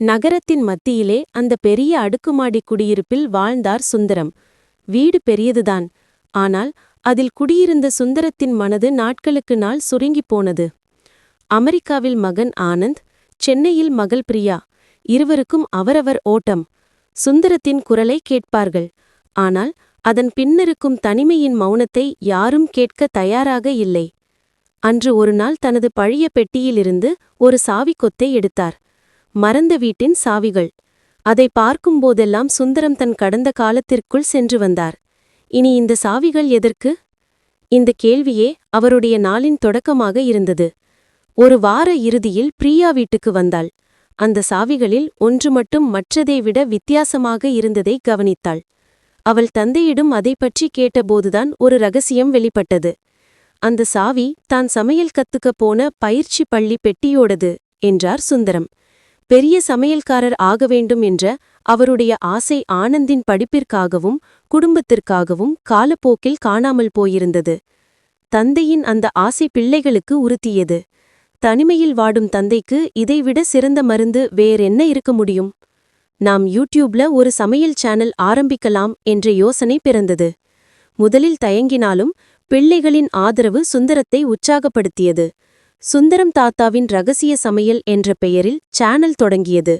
நகரத்தின் மத்தியிலே அந்த பெரிய அடுக்குமாடி குடியிருப்பில் வாழ்ந்தார் சுந்தரம். வீடு பெரியதுதான். ஆனால் அதில் குடியிருந்த சுந்தரத்தின் மனது நாட்களுக்கு நாள் சுருங்கிப் போனது. அமெரிக்காவில் மகன் ஆனந்த் சென்னையில் மகள் பிரியா இருவருக்கும் அவரவர் ஓட்டம். சுந்தரத்தின் குரலை கேட்பார்கள். ஆனால் அதன் பின்னிருக்கும் தனிமையின் மௌனத்தை யாரும் கேட்க தயாராக இல்லை. அன்று ஒருநாள் தனது பழைய பெட்டியிலிருந்து ஒரு சாவிக்கொத்தை எடுத்தார். மறந்த வீட்டின் சாவிகள். அதை பார்க்கும்போதெல்லாம் சுந்தரம் தன் கடந்த காலத்திற்குள் சென்று வந்தார். இனி இந்த சாவிகள் எதற்கு? இந்த கேள்வியே அவருடைய நாளின் தொடக்கமாக இருந்தது. ஒரு வார இறுதியில் பிரியா வீட்டுக்கு வந்தாள். அந்த சாவிகளில் ஒன்று மட்டும் மற்றதை விட வித்தியாசமாக இருந்ததை கவனித்தாள். அவள் தந்தையிடம் அதை பற்றி கேட்டபோதுதான் ஒரு ரகசியம் வெளிப்பட்டது. அந்த சாவி தான் சமையல் கத்துக்கப் போன பயிற்சி பள்ளி பெட்டியோடது என்றார் சுந்தரம். பெரிய சமையல்காரர் ஆக வேண்டும் என்ற அவருடைய ஆசை ஆனந்தின் படிப்பிற்காகவும் குடும்பத்திற்காகவும் காலப்போக்கில் காணாமல் போயிருந்தது. தந்தையின் அந்த ஆசை பிள்ளைகளுக்கு உறுத்தியது. தனிமையில் வாடும் தந்தைக்கு இதைவிட சிறந்த மருந்து வேறென்ன இருக்க முடியும்? நாம் யூடியூப்ல ஒரு சமையல் சேனல் ஆரம்பிக்கலாம் என்ற யோசனை பிறந்தது. முதலில் தயங்கினாலும் பிள்ளைகளின் ஆதரவு சுந்தரத்தை உற்சாகப்படுத்தியது. சுந்தரம் தாத்தாவின் ரகசிய சமையல் என்ற பெயரில் சேனல் தொடங்கியது.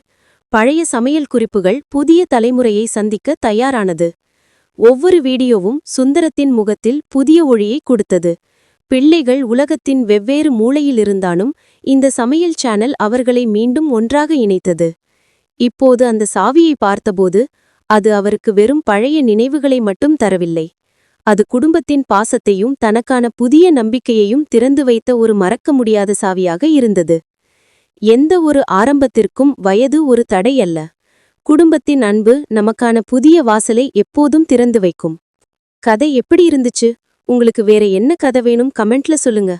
பழைய சமையல் குறிப்புகள் புதிய தலைமுறையை சந்திக்க தயாரானது. ஒவ்வொரு வீடியோவும் சுந்தரத்தின் முகத்தில் புதிய ஒளியை கொடுத்தது. பிள்ளைகள் உலகத்தின் வெவ்வேறு மூலையிலிருந்தாலும் இந்த சமையல் சேனல் அவர்களை மீண்டும் ஒன்றாக இணைத்தது. இப்போது அந்த சாவியை பார்த்தபோது அது அவருக்கு வெறும் பழைய நினைவுகளை மட்டும் தரவில்லை. அது குடும்பத்தின் பாசத்தையும் தனக்கான புதிய நம்பிக்கையையும் திறந்து வைத்த ஒரு மறக்க முடியாத சாவியாக இருந்தது. எந்த ஒரு ஆரம்பத்திற்கும் வயது ஒரு தடை அல்ல. குடும்பத்தின் அன்பு நமக்கான புதிய வாசலை எப்போதும் திறந்து வைக்கும். கதை எப்படி இருந்துச்சு? உங்களுக்கு வேற என்ன கதை வேணும்? கமெண்ட்ல சொல்லுங்க.